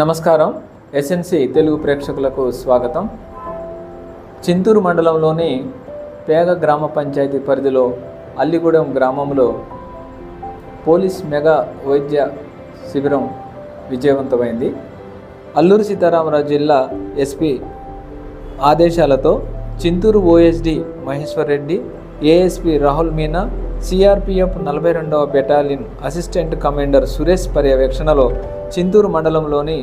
నమస్కారం. ఎస్ఎన్సి తెలుగు ప్రేక్షకులకు స్వాగతం. చింతూరు మండలంలోని పేగ గ్రామ పంచాయతీ పరిధిలో అల్లిగూడెం గ్రామంలో పోలీస్ మెగా వైద్య శిబిరం విజయవంతమైంది. అల్లూరు సీతారామరాజు జిల్లా ఎస్పీ ఆదేశాలతో Chintur OSD Maheshwar Reddy ASP Rahul Meena CRPF నలభై రెండవ బెటాలియన్ అసిస్టెంట్ కమాండర్ సురేష్ పర్యవేక్షణలో చింతూరు మండలంలోని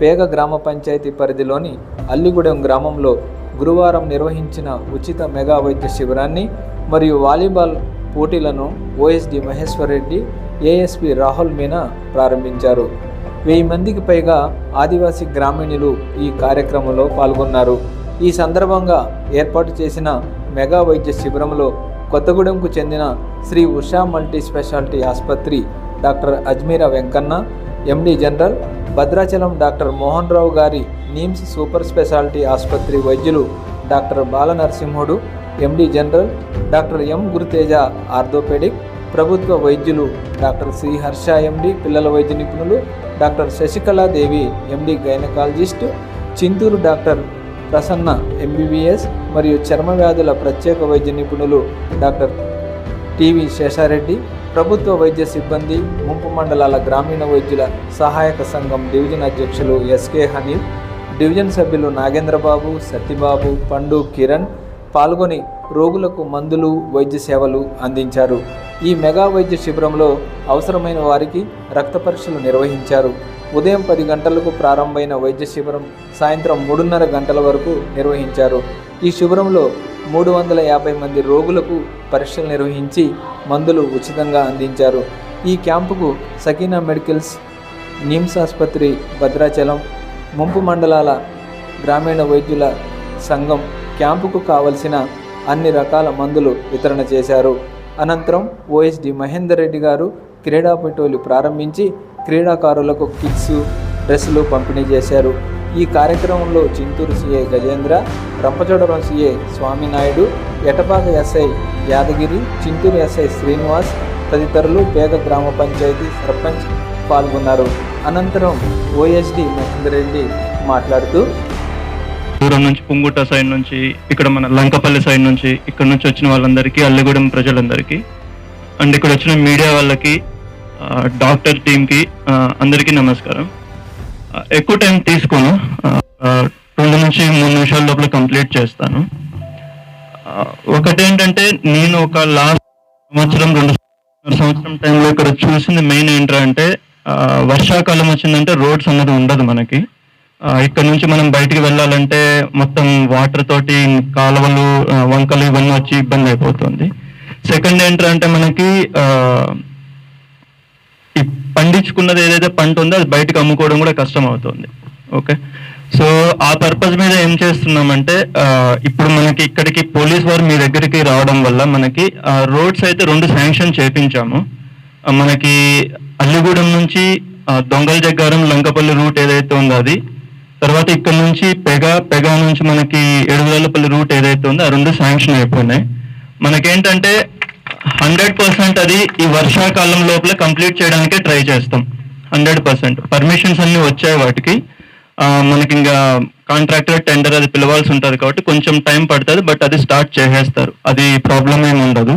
పేగ గ్రామ పంచాయతీ పరిధిలోని అల్లిగూడెం గ్రామంలో గురువారం నిర్వహించిన ఉచిత మెగా వైద్య శిబిరాన్ని మరియు వాలీబాల్ పోటీలను ఓఎస్డి మహేశ్వర్ రెడ్డి ఏఎస్పి రాహుల్ మీనా ప్రారంభించారు. వెయ్యి మందికి పైగా ఆదివాసీ గ్రామీణులు ఈ కార్యక్రమంలో పాల్గొన్నారు. ఈ సందర్భంగా ఏర్పాటు చేసిన మెగా వైద్య శిబిరంలో కొత్తగూడెంకు చెందిన శ్రీ ఉషా మల్టీ స్పెషాలిటీ ఆసుపత్రి doctor Ajmeera Venkanna MD general Bhadrachalam doctor Mohan Rao గారి నీమ్స్ సూపర్ స్పెషాలిటీ ఆసుపత్రి వైద్యులు doctor Balanarasimhudu MD general doctor M Guruteja orthopaedic ప్రభుత్వ వైద్యులు డాక్టర్ శ్రీ హర్ష ఎండి పిల్లల వైద్య నిపుణులు doctor Sasikaladevi MD gynaecologist Chintur doctor Prasanna MBBS మరియు చర్మ వ్యాధుల ప్రత్యేక వైద్య నిపుణులు డాక్టర్ టివి శేషారెడ్డి ప్రభుత్వ వైద్య సిబ్బంది ముంపు మండలాల గ్రామీణ వైద్యుల సహాయక సంఘం డివిజన్ అధ్యక్షులు ఎస్కే హనీఫ్ డివిజన్ సభ్యులు నాగేంద్రబాబు సత్యబాబు పండు కిరణ్ పాల్గొని రోగులకు మందులు వైద్య సేవలు అందించారు. ఈ మెగా వైద్య శిబిరంలో అవసరమైన వారికి రక్త పరీక్షలు నిర్వహించారు. ఉదయం పది గంటలకు ప్రారంభమైన వైద్య శిబిరం సాయంత్రం మూడున్నర గంటల వరకు నిర్వహించారు. ఈ శిబిరంలో మూడు వందల యాభై మంది రోగులకు పరీక్షలు నిర్వహించి మందులు ఉచితంగా అందించారు. ఈ క్యాంపుకు సకీనా మెడికల్స్ నిమ్స్ ఆసుపత్రి భద్రాచలం ముంపు మండలాల గ్రామీణ వైద్యుల సంఘం క్యాంపుకు కావలసిన అన్ని రకాల మందులు వితరణ చేశారు. అనంతరం ఓఎస్డి మహేందర్ రెడ్డి గారు క్రీడా పటోలు ప్రారంభించి క్రీడాకారులకు కిట్స్ డ్రెస్సులు పంపిణీ చేశారు. ఈ కార్యక్రమంలో Chintur CI Gajendra Rampachodavaram CI Swaminaidu Etapaka SI Yadagiri Chintur SI Srinivas తదితరులు పేద గ్రామ పంచాయతీ సర్పంచ్ పాల్గొన్నారు. అనంతరం ఓఎస్డి మహేందర్ రెడ్డి మాట్లాడుతూ దూరం నుంచి పుంగుట సైడ్ నుంచి ఇక్కడ మన లంకపల్లి సైడ్ నుంచి ఇక్కడ నుంచి వచ్చిన వాళ్ళందరికీ అల్లిగూడెం ప్రజలందరికీ అండ్ ఇక్కడ వచ్చిన మీడియా వాళ్ళకి డాక్టర్ టీంకి అందరికీ నమస్కారం. ఎక్కువ టైం తీసుకోను. రెండు నుంచి మూడు నిమిషాల లోపల కంప్లీట్ చేస్తాను. ఒకటి ఒకటేంటంటే నేను ఒక లాస్ట్ సంవత్సరం రెండు సంవత్సరం టైంలో ఇక్కడ చూసింది మెయిన్ ఏంటంటే అంటే వర్షాకాలం వచ్చిందంటే రోడ్స్ అన్నది ఉండదు మనకి. ఇక్కడ నుంచి మనం బయటికి వెళ్ళాలంటే మొత్తం వాటర్ తోటి కాలువలు వంకలు ఇవన్నీ వచ్చి ఇబ్బంది అయిపోతుంది. సెకండ్ ఏంటంటే మనకి పండించుకున్నది ఏదైతే పంట ఉందో అది బయటకు అమ్ముకోవడం కూడా కష్టం అవుతుంది ఓకే? సో ఆ పర్పస్ మీద ఏం చేస్తున్నామంటే ఇప్పుడు మనకి ఇక్కడికి పోలీస్ వారు మీ దగ్గరికి రావడం వల్ల మనకి రోడ్స్ అయితే రెండు శాంక్షన్ చేపించాము. మనకి అల్లిగూడెం నుంచి దొంగల జగ్గారం లంకపల్లి రూట్ ఏదైతే ఉందో అది తర్వాత ఇక్కడ నుంచి పెగ పెగ నుంచి మనకి ఏడుగులపల్లి రూట్ ఏదైతే ఉందో ఆ రెండు శాంక్షన్ అయిపోయినాయి. మనకేంటంటే హండ్రెడ్ పర్సెంట్ అది ఈ వర్షాకాలం లోపల కంప్లీట్ చేయడానికే ట్రై చేస్తాం. Hundred percent. పర్మిషన్స్ అన్ని వచ్చాయి వాటికి. మనకి ఇంకా కాంట్రాక్టర్ టెండర్ అది పిలవాల్సి ఉంటుంది కాబట్టి కొంచెం టైం పడుతుంది బట్ అది స్టార్ట్ చేసేస్తారు. అది ప్రాబ్లం ఏమి ఉండదు.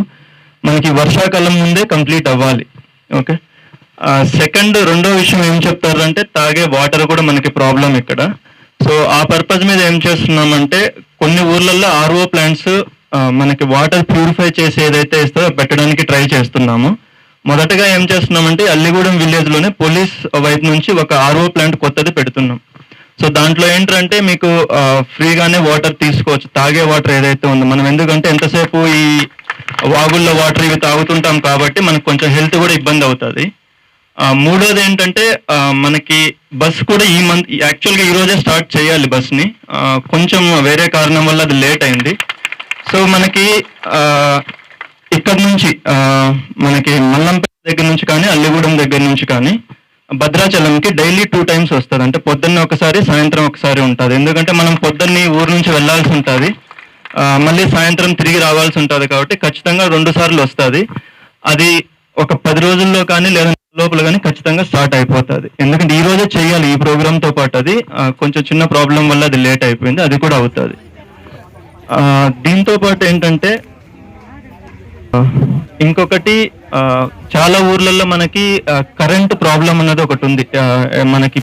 మనకి వర్షాకాలం ముందే కంప్లీట్ అవ్వాలి. ఓకే? సెకండ్ రెండో విషయం ఏం చెప్తారంటే తాగే వాటర్ కూడా మనకి ప్రాబ్లం ఇక్కడ. సో ఆ పర్పస్ మీద ఏం చేస్తున్నామంటే కొన్ని ఊర్లలో ఆర్ఓ ప్లాంట్స్ మనకి వాటర్ ప్యూరిఫై చేసి ఏదైతే ఇస్తారో పెట్టడానికి ట్రై చేస్తున్నాము. మొదటగా ఏం చేస్తున్నామంటే అల్లిగూడెం విలేజ్లోనే పోలీస్ వైపు నుంచి ఒక ఆర్ఓ ప్లాంట్ కొత్తది పెడుతున్నాం. సో దాంట్లో ఏంటంటే మీకు ఫ్రీగానే వాటర్ తీసుకోవచ్చు. తాగే వాటర్ ఏదైతే ఉందో మనం ఎందుకంటే ఎంతసేపు ఈ వాగుల్లో వాటర్ ఇవి తాగుతుంటాం కాబట్టి మనకు కొంచెం హెల్త్ కూడా ఇబ్బంది అవుతుంది. మూడోది ఏంటంటే మనకి బస్ కూడా ఈ మంత్ యాక్చువల్గా ఈ రోజే స్టార్ట్ చేయాలి బస్ని. కొంచెం వేరే కారణం వల్ల అది లేట్ అయింది. సో మనకి ఇక్కడ నుంచి మనకి మల్లంపేట దగ్గర నుంచి కానీ అల్లిగూడెం దగ్గర నుంచి కానీ భద్రాచలంకి డైలీ టూ టైమ్స్ వస్తుంది. అంటే పొద్దున్న ఒకసారి సాయంత్రం ఒకసారి ఉంటుంది. ఎందుకంటే మనం పొద్దున్నే ఊరు నుంచి వెళ్ళాల్సి ఉంటుంది. మళ్ళీ సాయంత్రం తిరిగి రావాల్సి ఉంటుంది కాబట్టి ఖచ్చితంగా రెండు సార్లు వస్తుంది. అది ఒక పది రోజుల్లో కానీ లేదా లోపల కానీ ఖచ్చితంగా స్టార్ట్ అయిపోతుంది. ఎందుకంటే ఈ రోజే చేయాలి ఈ ప్రోగ్రామ్తో పాటు అది. కొంచెం చిన్న ప్రాబ్లం వల్ల అది లేట్ అయిపోయింది. అది కూడా అవుతుంది. దీంతో పాటు ఏంటంటే ఇంకొకటి చాలా ఊర్లలో మనకి కరెంట్ ప్రాబ్లం అన్నది ఒకటి ఉంది. మనకి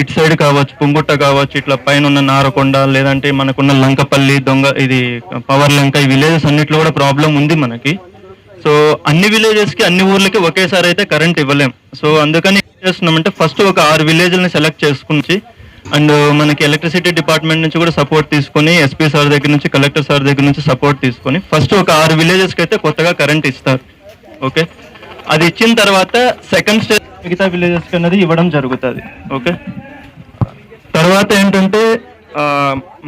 ఇటు సైడ్ కావచ్చు పుంగుట్ట కావచ్చు ఇట్లా పైన ఉన్న నారకొండ లేదంటే మనకున్న లంకపల్లి దొంగ ఇది పవర్ లంక ఈ విలేజెస్ అన్నిట్లో కూడా ప్రాబ్లం ఉంది మనకి. సో అన్ని విలేజెస్కి అన్ని ఊర్లకి ఒకేసారి అయితే కరెంట్ ఇవ్వలేం. సో అందుకని ఏం చేస్తున్నామంటే ఫస్ట్ ఒక ఆరు విలేజ్ని సెలెక్ట్ చేసుకుని అండ్ మనకి ఎలక్ట్రిసిటీ డిపార్ట్మెంట్ నుంచి కూడా సపోర్ట్ తీసుకొని ఎస్పీ సార్ దగ్గర నుంచి కలెక్టర్ సార్ దగ్గర నుంచి సపోర్ట్ తీసుకొని ఫస్ట్ ఒక ఆరు విలేజెస్కి అయితే కొత్తగా కరెంట్ ఇస్తారు. ఓకే అది ఇచ్చిన తర్వాత సెకండ్ స్టేజ్ మిగతా విలేజెస్కి అనేది ఇవ్వడం జరుగుతుంది. ఓకే తర్వాత ఏంటంటే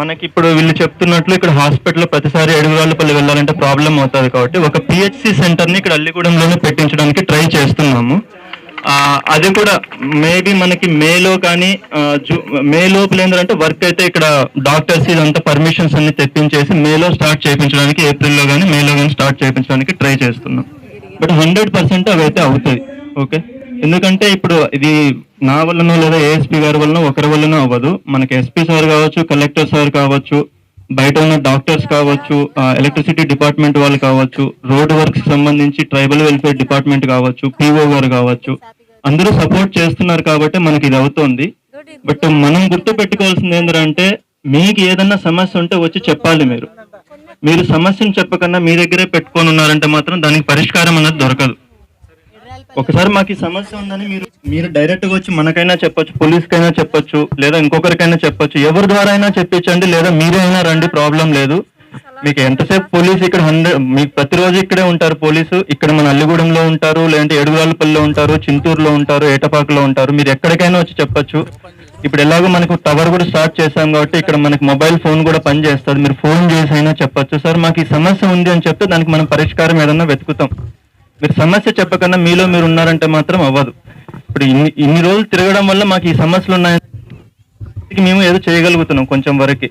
మనకి ఇప్పుడు వీళ్ళు చెప్తున్నట్లు ఇక్కడ హాస్పిటల్ ప్రతిసారి ఎడుగురాళ్ళపల్లి వెళ్ళాలంటే ప్రాబ్లం అవుతుంది కాబట్టి ఒక పిహెచ్సి సెంటర్ని ఇక్కడ అల్లిగూడెంలోనే పెట్టించడానికి ట్రై చేస్తున్నాము. అది కూడా మేబీ మనకి మేలో కానీ మే లోపల ఏంటంటే వర్క్ అయితే ఇక్కడ డాక్టర్స్ ఇదంతా పర్మిషన్స్ అన్ని తెప్పించేసి మేలో స్టార్ట్ చేయించడానికి ఏప్రిల్లో కానీ మేలో కానీ స్టార్ట్ చేయించడానికి ట్రై చేస్తున్నాం. బట్ హండ్రెడ్ పర్సెంట్ అవి అయితే అవుతాయి. ఓకే ఎందుకంటే ఇప్పుడు ఇది నా వల్లనో లేదా ఏఎస్పీ గారి వల్లనో ఒకరి వల్లనో అవ్వదు. మనకి ఎస్పీ సార్ కావచ్చు కలెక్టర్ సార్ కావచ్చు బయట ఉన్న డాక్టర్స్ కావచ్చు ఎలక్ట్రిసిటీ డిపార్ట్మెంట్ వాళ్ళు కావచ్చు రోడ్ వర్క్స్ సంబంధించి ట్రైబల్ వెల్ఫేర్ డిపార్ట్మెంట్ కావచ్చు పిఓ గారు కావచ్చు అందరూ సపోర్ట్ చేస్తున్నారు కాబట్టి మనకి ఇది అవుతోంది. బట్ మనం గుర్తు పెట్టుకోవాల్సింది ఏంటంటే మీకు ఏదన్నా సమస్య ఉంటే వచ్చి చెప్పాలి మీరు. మీరు సమస్యను చెప్పకన్నా మీ దగ్గరే పెట్టుకొని ఉన్నారంటే మాత్రం దానికి పరిష్కారం అనేది దొరకదు. ఒకసారి మాకు ఈ సమస్య ఉందని మీరు మీరు డైరెక్ట్గా వచ్చి మనకైనా చెప్పొచ్చు పోలీస్ కైనా చెప్పొచ్చు లేదా ఇంకొకరికైనా చెప్పొచ్చు. ఎవరి ద్వారా అయినా చెప్పించండి లేదా మీరే అయినా రండి ప్రాబ్లం లేదు. మీకు ఎంతసేపు పోలీస్ ఇక్కడ హండ్రెడ్ మీకు ప్రతిరోజు ఇక్కడే ఉంటారు పోలీసు. ఇక్కడ మన అల్లిగూడెంలో ఉంటారు లేదంటే ఏడుగురాలపల్లిలో ఉంటారు చింతూరులో ఉంటారు ఏటపాకలో ఉంటారు. మీరు ఎక్కడికైనా వచ్చి చెప్పొచ్చు. ఇప్పుడు ఎలాగో మనకు టవర్ కూడా స్టార్ట్ చేశాం కాబట్టి ఇక్కడ మనకి మొబైల్ ఫోన్ కూడా పనిచేస్తుంది. మీరు ఫోన్ చేసి అయినా చెప్పొచ్చు. సార్ మాకు ఈ సమస్య ఉంది అని చెప్తే దానికి మనం పరిష్కారం ఏదన్నా వెతుకుతాం. మీరు సమస్య చెప్పకుండా మీలో మీరు ఉన్నారంటే మాత్రం అవ్వదు. ఇప్పుడు ఇన్ని ఇన్ని రోజులు తిరగడం వల్ల మాకు ఈ సమస్యలు ఉన్నాయని మేము ఏదో చేయగలుగుతున్నాం కొంచెం వరకు.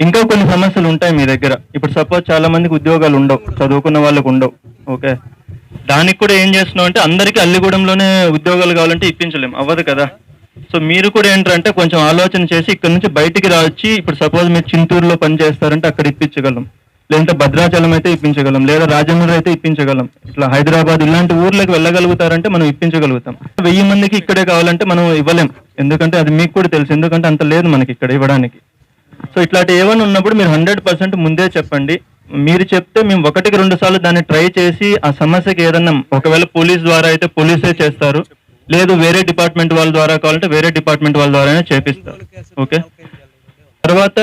ఇంకా కొన్ని సమస్యలు ఉంటాయి మీ దగ్గర. ఇప్పుడు సపోజ్ చాలా మందికి ఉద్యోగాలు ఉండవు చదువుకున్న వాళ్ళకు ఉండవు ఓకే? దానికి కూడా ఏం చేస్తున్నాం అంటే అందరికీ అల్లిగూడెంలోనే ఉద్యోగాలు కావాలంటే ఇప్పించలేం అవ్వదు కదా? సో మీరు కూడా ఏంటంటే కొంచెం ఆలోచన చేసి ఇక్కడ నుంచి బయటికి రావచ్చి ఇప్పుడు సపోజ్ మీరు చింతూరులో పని చేస్తారంటే అక్కడ ఇప్పించగలం. లేదంటే భద్రాచలం అయితే ఇప్పించగలం లేదా రాజమండ్రి అయితే ఇప్పించగలం. ఇట్లా హైదరాబాద్ ఇలాంటి ఊర్లకు వెళ్ళగలుగుతారంటే మనం ఇప్పించగలుగుతాం. వెయ్యి మందికి ఇక్కడే కావాలంటే మనం ఇవ్వలేం. ఎందుకంటే అది మీకు కూడా తెలుసు ఎందుకంటే అంత లేదు మనకి ఇక్కడ ఇవ్వడానికి. సో ఇట్లాంటి ఏమైనా ఉన్నప్పుడు మీరు హండ్రెడ్ పర్సెంట్ ముందే చెప్పండి. మీరు చెప్తే మేము ఒకటికి రెండు సార్లు దాన్ని ట్రై చేసి ఆ సమస్యకి ఏదన్నా ఒకవేళ పోలీస్ ద్వారా అయితే పోలీసే చేస్తారు. లేదు వేరే డిపార్ట్మెంట్ వాళ్ళ ద్వారా కావాలంటే వేరే డిపార్ట్మెంట్ వాళ్ళ ద్వారానే చేపిస్తారు. ఓకే? తర్వాత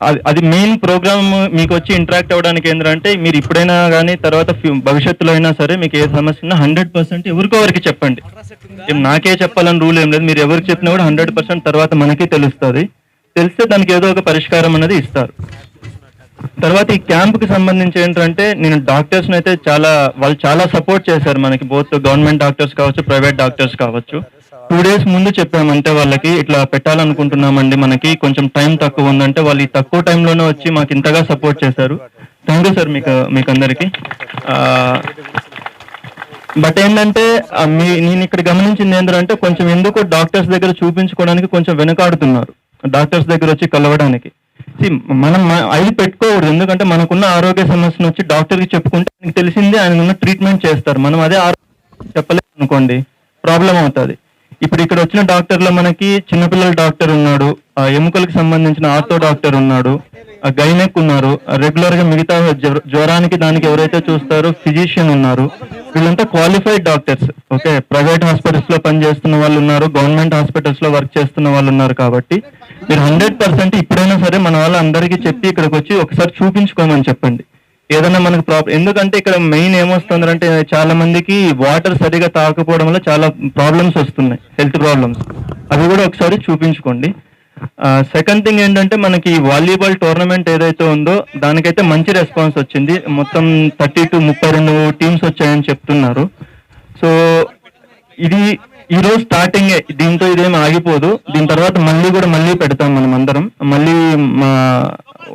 అది అది మెయిన్ ప్రోగ్రామ్ మీకు వచ్చి ఇంటరాక్ట్ అవ్వడానికి ఏంటంటే మీరు ఇప్పుడైనా కానీ తర్వాత భవిష్యత్తులో అయినా సరే మీకు ఏ సమస్య ఉన్నా హండ్రెడ్ పర్సెంట్ ఎవరికో ఎవరికి చెప్పండి. నాకే చెప్పాలని రూల్ ఏం లేదు. మీరు ఎవరికి చెప్పినా కూడా హండ్రెడ్ పర్సెంట్ తర్వాత మనకి తెలుస్తుంది. తెలిస్తే దానికి ఏదో ఒక పరిష్కారం అనేది ఇస్తారు. తర్వాత ఈ క్యాంప్కి సంబంధించి ఏంటంటే నేను డాక్టర్స్ అయితే చాలా వాళ్ళు చాలా సపోర్ట్ చేశారు మనకి. బోత్ గవర్నమెంట్ డాక్టర్స్ కావచ్చు ప్రైవేట్ డాక్టర్స్ కావచ్చు. టూ డేస్ ముందు చెప్పామంటే వాళ్ళకి ఇట్లా పెట్టాలనుకుంటున్నామండి మనకి కొంచెం టైం తక్కువ ఉందంటే వాళ్ళు ఈ తక్కువ టైంలోనే వచ్చి మాకు ఇంతగా సపోర్ట్ చేశారు. థ్యాంక్ యూ సార్ మీకు మీకు అందరికి. బట్ ఏంటంటే మీ నేను ఇక్కడ గమనించింది ఏంటంటే కొంచెం ఎందుకో డాక్టర్స్ దగ్గర చూపించుకోవడానికి కొంచెం వెనుకాడుతున్నారు డాక్టర్స్ దగ్గర వచ్చి కలవడానికి. మనం అవి పెట్టుకోకూడదు ఎందుకంటే మనకున్న ఆరోగ్య సమస్యను వచ్చి డాక్టర్కి చెప్పుకుంటే తెలిసింది ఆయన ఉన్న ట్రీట్మెంట్ చేస్తారు. మనం అదే ఆరోగ్యం చెప్పలేదు అనుకోండి ప్రాబ్లం అవుతుంది. ఇప్పుడు ఇక్కడ వచ్చిన డాక్టర్లో మనకి చిన్నపిల్లల డాక్టర్ ఉన్నాడు ఆ ఎముకలకు సంబంధించిన ఆర్థో డాక్టర్ ఉన్నాడు ఆ గైనెక్ ఉన్నారు రెగ్యులర్గా మిగతా జ్వరానికి దానికి ఎవరైతే చూస్తారో ఫిజిషియన్ ఉన్నారు వీళ్ళంతా క్వాలిఫైడ్ డాక్టర్స్ ఓకే ప్రైవేట్ హాస్పిటల్స్లో పనిచేస్తున్న వాళ్ళు ఉన్నారు గవర్నమెంట్ హాస్పిటల్స్లో వర్క్ చేస్తున్న వాళ్ళు ఉన్నారు కాబట్టి మీరు హండ్రెడ్ పర్సెంట్ ఇప్పుడైనా సరే మన వాళ్ళందరికీ చెప్పి ఇక్కడికి వచ్చి ఒకసారి చూపించుకోమని చెప్పండి. ఏదైనా మనకు ప్రాబ్లం ఎందుకంటే ఇక్కడ మెయిన్ ఏమొస్తుంది అంటే చాలా మందికి వాటర్ సరిగా తాగకపోవడం వల్ల చాలా ప్రాబ్లమ్స్ వస్తున్నాయి హెల్త్ ప్రాబ్లమ్స్. అవి కూడా ఒకసారి చూపించుకోండి. సెకండ్ థింగ్ ఏంటంటే మనకి వాలీబాల్ టోర్నమెంట్ ఏదైతే ఉందో దానికైతే మంచి రెస్పాన్స్ వచ్చింది. మొత్తం థర్టీ టు ముప్పై రెండు టీమ్స్ వచ్చాయని చెప్తున్నారు. సో ఇది ఈ రోజు స్టార్టింగ్. దీంతో ఇదేం ఆగిపోదు. దీని తర్వాత మళ్ళీ కూడా మళ్ళీ పెడతాం మనం అందరం. మళ్ళీ మా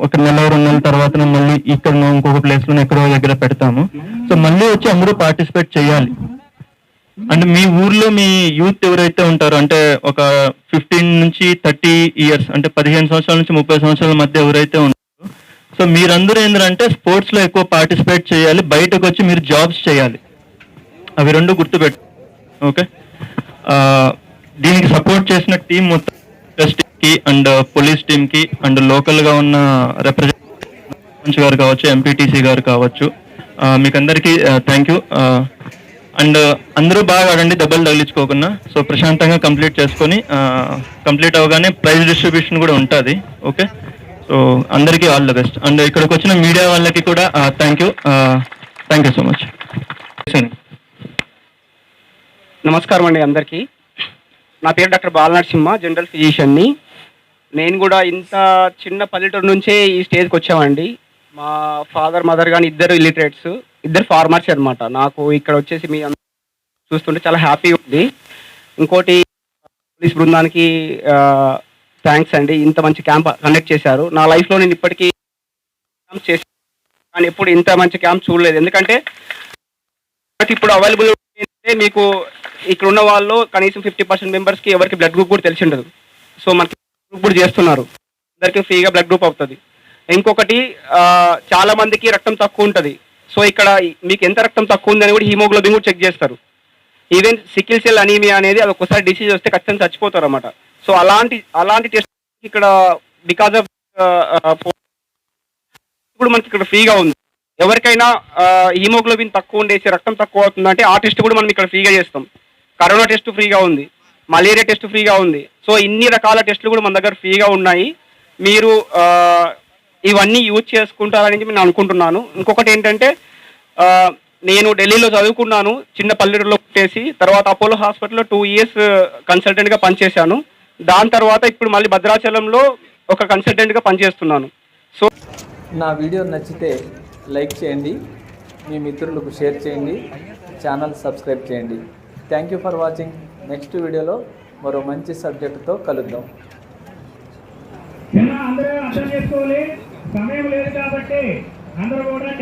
ఒక నెల రెండు నెలల తర్వాత మళ్ళీ ఇక్కడ ఇంకొక ప్లేస్లో ఎక్కడో దగ్గర పెడతాము. సో మళ్ళీ వచ్చి అందరూ పార్టిసిపేట్ చేయాలి. అండ్ మీ ఊర్లో మీ యూత్ ఎవరైతే ఉంటారో అంటే ఒక ఫిఫ్టీన్ నుంచి థర్టీ ఇయర్స్ అంటే పదిహేను సంవత్సరాల నుంచి ముప్పై సంవత్సరాల మధ్య ఎవరైతే ఉంటారో సో మీరందరూ ఏంటంటే స్పోర్ట్స్లో ఎక్కువ పార్టిసిపేట్ చేయాలి. బయటకు వచ్చి మీరు జాబ్స్ చేయాలి. అవి రెండు గుర్తుపెట్టు ఓకే uh, దీనికి సపోర్ట్ చేసిన టీం మొత్తం కి అండ్ పోలీస్ టీమ్కి అండ్ లోకల్గా ఉన్న రిప్రజెంట్ గారు కావచ్చు ఎంపీటీసీ గారు కావచ్చు మీకు అందరికీ థ్యాంక్ యూ అండ్ అందరూ బాగా ఆడండి దెబ్బలు తగిలించుకోకుండా. సో ప్రశాంతంగా కంప్లీట్ చేసుకొని కంప్లీట్ అవగానే ప్రైజ్ డిస్ట్రిబ్యూషన్ కూడా ఉంటుంది ఓకే సో అందరికీ ఆల్ ద బెస్ట్ అండ్ ఇక్కడికి వచ్చిన మీడియా వాళ్ళకి కూడా thank you thank you so much నమస్కారం అండి అందరికీ. నా పేరు డాక్టర్ బాలనరసింహ జనరల్ ఫిజిషియన్ని. నేను కూడా ఇంత చిన్న పల్లెటూరు నుంచే ఈ స్టేజ్కి వచ్చామండి. మా ఫాదర్ మదర్ కానీ ఇద్దరు ఇలిటరేట్స్ ఇద్దరు ఫార్మర్స్ అనమాట నాకు ఇక్కడ వచ్చేసి మీ చూస్తుంటే చాలా హ్యాపీ ఉంది. ఇంకోటి పోలీస్ బృందానికి థ్యాంక్స్ అండి. ఇంత మంచి క్యాంప్ కండక్ట్ చేశారు. నా లైఫ్లో నేను ఇప్పటికీ క్యాంప్ చేసి కానీ ఎప్పుడు ఇంత మంచి క్యాంప్ చూడలేదు. ఎందుకంటే ఇప్పుడు అవైలబుల్ మీకు ఇక్కడ ఉన్న వాళ్ళు కనీసం ఫిఫ్టీ పర్సెంట్ మెంబర్స్కి ఎవరికి బ్లడ్ గ్రూప్ కూడా తెలిసి ఉండదు సో మనకి గ్రూప్ కూడా చేస్తున్నారు. అందరికి ఫ్రీగా బ్లడ్ గ్రూప్ అవుతుంది. ఇంకొకటి చాలా మందికి రక్తం తక్కువ ఉంటుంది. సో ఇక్కడ మీకు ఎంత రక్తం తక్కువ ఉందని కూడా హీమోగ్లోబిన్ కూడా చెక్ చేస్తారు. ఈవెన్ సికిల్ సెల్ అనీమియా అనేది అది ఒక్కసారి డిసీజ్ వస్తే ఖచ్చితంగా చచ్చిపోతారు అనమాట సో అలాంటి అలాంటి టెస్ట్ ఇక్కడ బికాజ్ ఆఫ్ ఇప్పుడు మనకి ఇక్కడ ఫ్రీగా ఉంది. ఎవరికైనా హీమోగ్లోబిన్ తక్కువ ఉండేసి రక్తం తక్కువ అవుతుందంటే ఆ టెస్ట్ కూడా మనం ఇక్కడ ఫ్రీగా చేస్తాం. కరోనా టెస్ట్ ఫ్రీగా ఉంది మలేరియా టెస్ట్ ఫ్రీగా ఉంది. సో ఇన్ని రకాల టెస్టులు కూడా మన దగ్గర ఫ్రీగా ఉన్నాయి. మీరు ఇవన్నీ యూజ్ చేసుకుంటారని నేను అనుకుంటున్నాను. ఇంకొకటి ఏంటంటే నేను ఢిల్లీలో చదువుకున్నాను చిన్న పల్లెటూరులో పుట్టేసి తర్వాత అపోలో హాస్పిటల్లో టూ ఇయర్స్ కన్సల్టెంట్గా పనిచేశాను. దాని తర్వాత ఇప్పుడు మళ్ళీ భద్రాచలంలో ఒక కన్సల్టెంట్గా పనిచేస్తున్నాను. సో నా వీడియో నచ్చితే లైక్ చేయండి. మీ మిత్రులకు షేర్ చేయండి. ఛానల్ సబ్స్క్రైబ్ చేయండి. Thank you for watching next వీడియోలో మరో మంచి సబ్జెక్టుతో కలుద్దాం. అందరూ అర్థం చేసుకోవాలి? సమయం లేదు కాబట్టి అందరూ కూడా